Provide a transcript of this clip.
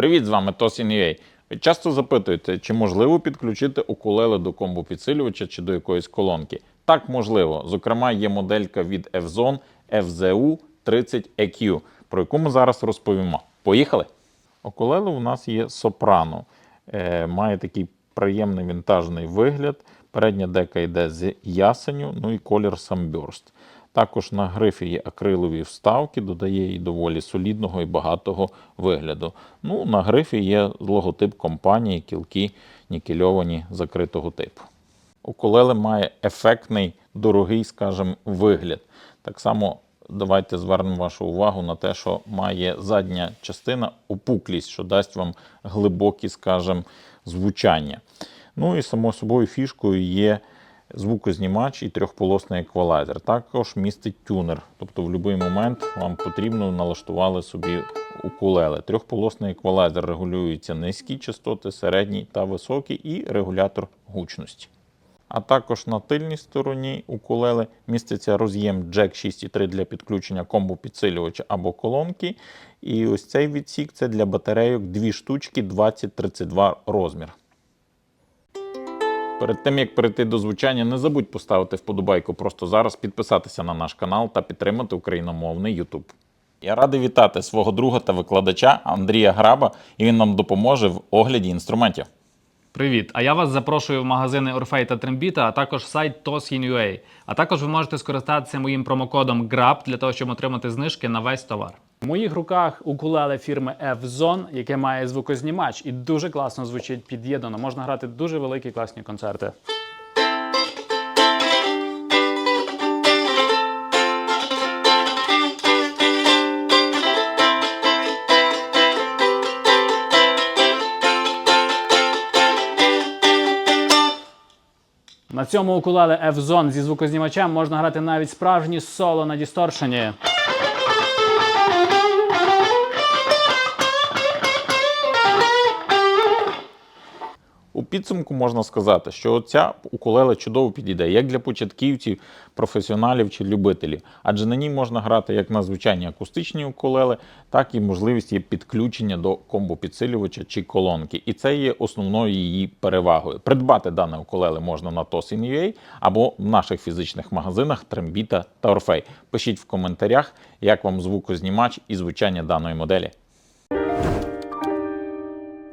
Привіт, з вами Tosin.ua. Ви часто запитуєте, чи можливо підключити укулеле до комбо-підсилювача чи до якоїсь колонки. Так, можливо. Зокрема, є моделька від Evzone FZU 30EQ, про яку ми зараз розповімо. Поїхали! Окулеле у нас є сопрано. Е, має такий приємний вінтажний вигляд. Передня дека йде з ясеню, ну і колір Sunburst. Також на грифі є акрилові вставки, додає їй доволі солідного і багатого вигляду. Ну, на грифі є логотип компанії, кілки нікельовані закритого типу. Укулеле має ефектний, дорогий, скажімо, вигляд. Так само давайте звернемо вашу увагу на те, що має задня частина опуклість, що дасть вам глибокі, скажімо, звучання. Ну і само собою фішкою є звукознімач і трьохполосний еквалайзер. Також містить тюнер. Тобто в будь-який момент вам потрібно налаштували собі укулеле. Трьохполосний еквалайзер регулюється низькі частоти, середні та високі, і регулятор гучності. А також на тильній стороні укулеле міститься роз'єм Jack 6.3 для підключення комбо-підсилювача або колонки. І ось цей відсік це для батарейок дві штучки 2032 розмір. Перед тим як перейти до звучання, не забудь поставити вподобайку просто зараз, підписатися на наш канал та підтримати україномовний YouTube. Я радий вітати свого друга та викладача Андрія Граба, і він нам допоможе в огляді інструментів. Привіт! А я вас запрошую в магазини Орфей та Трембіта, а також сайт Tosin.ua. А також ви можете скористатися моїм промокодом GRAB для того, щоб отримати знижки на весь товар. В моїх руках укулеле фірми F-Zone, яке має звукознімач і дуже класно звучить під'єднано. Можна грати дуже великі класні концерти. На цьому укулеле F-Zone зі звукознімачем можна грати навіть справжні соло на дісторшені. Підсумку можна сказати, що ця укулеле чудово підійде як для початківців, професіоналів чи любителів, адже на ній можна грати як на звичайні акустичні укулеле, так і можливість є підключення до комбо-підсилювача чи колонки. І це є основною її перевагою. Придбати дане укулеле можна на Tosin.ua або в наших фізичних магазинах Трембіта та Орфей. Пишіть в коментарях, як вам звукознімач і звучання даної моделі.